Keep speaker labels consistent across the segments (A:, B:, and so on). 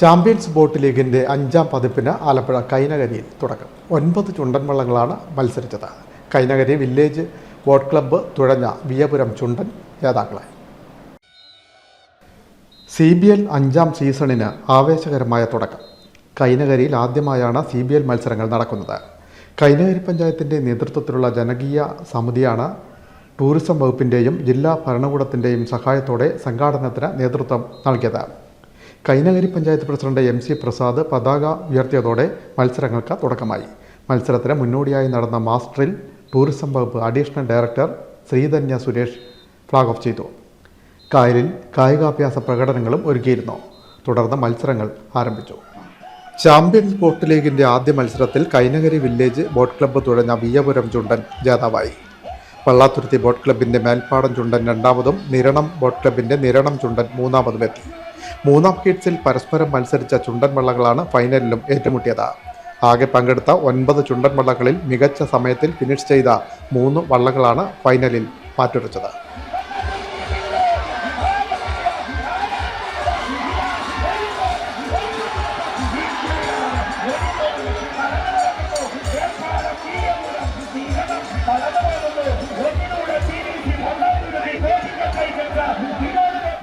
A: Champions boat ലീഗിന്റെ അഞ്ചാം പതിപ്പിന് ആലപ്പുഴ കൈനകരിയിൽ തുടക്കം. ഒൻപത് ചുണ്ടൻ വള്ളങ്ങളാണ് മത്സരിച്ചത്. കൈനകരി വില്ലേജ് ബോട്ട് ക്ലബ്ബ് തുഴഞ്ഞ വിയപുരം ചുണ്ടൻ ജേതാക്കളായി. സി ബി എൽ അഞ്ചാം സീസണിന് ആവേശകരമായ തുടക്കം. കൈനകരിയിൽ ആദ്യമായാണ് സി ബി എൽ മത്സരങ്ങൾ നടക്കുന്നത്. കൈനകരി പഞ്ചായത്തിന്റെ നേതൃത്വത്തിലുള്ള ജനകീയ സമിതിയാണ് ടൂറിസം വകുപ്പിന്റെയും ജില്ലാ ഭരണകൂടത്തിന്റെയും സഹായത്തോടെ സംഘാടനത്തിന് നേതൃത്വം നൽകിയത്. Kainakari panchayat president M C Prasad പതാക ഉയർത്തിയതോടെ മത്സരങ്ങൾക്ക് തുടക്കമായി. മത്സരത്തിന് മുന്നോടിയായി നടന്ന മാസ്റ്ററിൽ ടൂറിസം വകുപ്പ് additional director Sreedhanya Suresh flag off ചെയ്തു. കായലിൽ കായികാഭ്യാസ പ്രകടനങ്ങളും ഒരുക്കിയിരുന്നു. തുടർന്ന് മത്സരങ്ങൾ ആരംഭിച്ചു. ചാമ്പ്യൻസ് ബോട്ട് ലീഗിന്റെ ആദ്യ മത്സരത്തിൽ കൈനഗരി വില്ലേജ് ബോട്ട് ക്ലബ്ബ് തുഴഞ്ഞ വിയപുരം ചുണ്ടൻ ജേതാവായി. പള്ളാത്തുരുത്തി ബോട്ട് ക്ലബിന്റെ മേൽപ്പാടം ചുണ്ടൻ രണ്ടാമതും നിരണം ബോട്ട് ക്ലബിന്റെ നിരണം ചുണ്ടൻ മൂന്നാമതും എത്തി. മൂന്നാം ഹീറ്റ്സിൽ പരസ്പരം മത്സരിച്ച ചുണ്ടൻ വള്ളങ്ങളാണ് ഫൈനലിലും ഏറ്റുമുട്ടിയത്. ആകെ പങ്കെടുത്ത ഒൻപത് ചുണ്ടൻ വള്ളങ്ങളിൽ മികച്ച സമയത്തിൽ ഫിനിഷ് ചെയ്ത മൂന്ന് വള്ളങ്ങളാണ് ഫൈനലിൽ മാറ്റുരച്ചത്.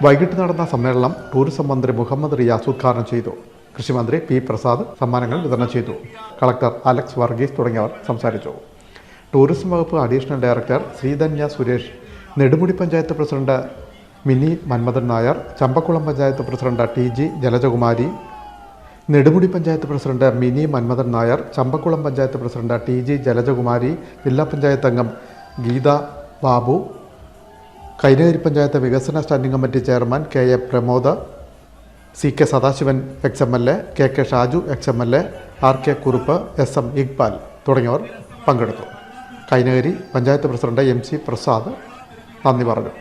A: വൈകിട്ട് നടന്ന സമ്മേളനം ടൂറിസം മന്ത്രി മുഹമ്മദ് റിയാസ് ഉദ്ഘാടനം ചെയ്തു. കൃഷിമന്ത്രി പി പ്രസാദ് സമ്മാനങ്ങൾ വിതരണം ചെയ്തു. കളക്ടർ അലക്സ് വർഗീസ് തുടങ്ങിയവർ സംസാരിച്ചു. ടൂറിസം വകുപ്പ് additional director Sreedhanya Suresh Nedumudi panchayat president Mini Manmadhan Nair Champakulam panchayat president T G Jalajakumari Nedumudi panchayat president Mini Manmadhan Nair Champakulam panchayat president T G Jalajakumari ജില്ലാ പഞ്ചായത്ത് അംഗം ഗീത ബാബു കൈനകരി പഞ്ചായത്ത് വികസന standing committee chairman K A Pramod C K Sadasivan ex M L A K K Shaju ex M L A R K Kurup S M Iqbal തുടങ്ങിയവർ പങ്കെടുത്തു. Kainakari panchayat president M C Prasad നന്ദി പറഞ്ഞു.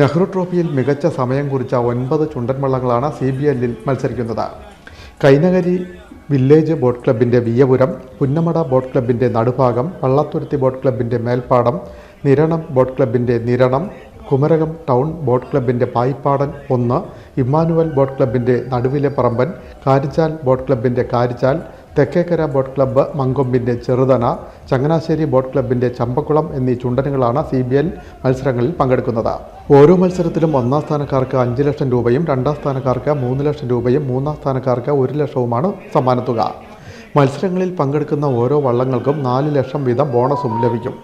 A: നെഹ്റു ട്രോഫിയിൽ മികച്ച സമയം കുറിച്ച ഒൻപത് ചുണ്ടൻ വള്ളങ്ങളാണ് സി ബി എല്ലിൽ മത്സരിക്കുന്നത്. കൈനഗരി വില്ലേജ് ബോട്ട് ക്ലബിന്റെ വിയപുരം പുന്നമട ബോട്ട് ക്ലബിന്റെ നടുഭാഗം വള്ളത്തുരുത്തി ബോട്ട് ക്ലബിന്റെ മേൽപ്പാടം നിരണം ബോട്ട് ക്ലബിന്റെ നിരണം കുമരകം ടൗൺ ബോട്ട് ക്ലബിന്റെ പായിപ്പാടൻ ഒന്ന് ഇമ്മാനുവൽ ബോട്ട് ക്ലബിന്റെ നടുവിലെ പറമ്പൻ കാരിച്ചാൽ ബോട്ട് ക്ലബിന്റെ കാരിച്ചാൽ തെക്കേക്കര ബോട്ട് ക്ലബ്ബ് മങ്കൊമ്പിന്റെ ചെറുതന ചങ്ങനാശ്ശേരി ബോട്ട് ക്ലബിന്റെ ചമ്പക്കുളം എന്നീ ചുണ്ടനുകളാണ് സി ബി എൽ മത്സരങ്ങളിൽ പങ്കെടുക്കുന്നത്. ഓരോ മത്സരത്തിലും ഒന്നാം സ്ഥാനക്കാർക്ക് അഞ്ച് ലക്ഷം രൂപയും രണ്ടാം സ്ഥാനക്കാർക്ക് മൂന്ന് ലക്ഷം രൂപയും മൂന്നാം സ്ഥാനക്കാർക്ക് ഒരു ലക്ഷവുമാണ് സമ്മാനത്തുക. മത്സരങ്ങളിൽ പങ്കെടുക്കുന്ന ഓരോ വള്ളങ്ങൾക്കും നാല് ലക്ഷം വീതം ബോണസും ലഭിക്കും.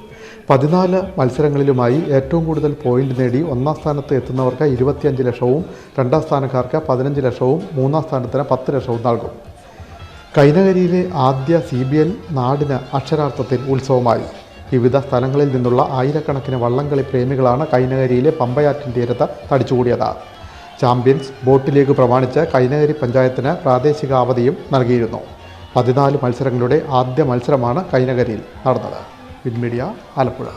A: പതിനാല് മത്സരങ്ങളിലുമായി ഏറ്റവും കൂടുതൽ പോയിന്റ് നേടി ഒന്നാം സ്ഥാനത്ത് എത്തുന്നവർക്ക് ഇരുപത്തിയഞ്ച് ലക്ഷവും രണ്ടാം സ്ഥാനക്കാർക്ക് പതിനഞ്ച് ലക്ഷവും മൂന്നാം സ്ഥാനത്തിന് പത്ത് ലക്ഷവും നൽകും. കൈനകരിയിലെ ആദ്യ സി ബി എൽ നാടിന് അക്ഷരാർത്ഥത്തിൽ ഉത്സവമായി. വിവിധ സ്ഥലങ്ങളിൽ നിന്നുള്ള ആയിരക്കണക്കിന് വള്ളംകളി പ്രേമികളാണ് കൈനകരിയിലെ പമ്പയാറ്റിൻ തീരത്ത് തടിച്ചുകൂടിയത്. ചാമ്പ്യൻസ് ബോട്ട് ലീഗ് പ്രമാണിച്ച് കൈനകരി പഞ്ചായത്തിന് പ്രാദേശിക അവധിയും നൽകിയിരുന്നു. പതിനാല് മത്സരങ്ങളുടെ ആദ്യ മത്സരമാണ് കൈനകരിയിൽ നടന്നത്. വിൻമീഡിയ ആലപ്പുഴ.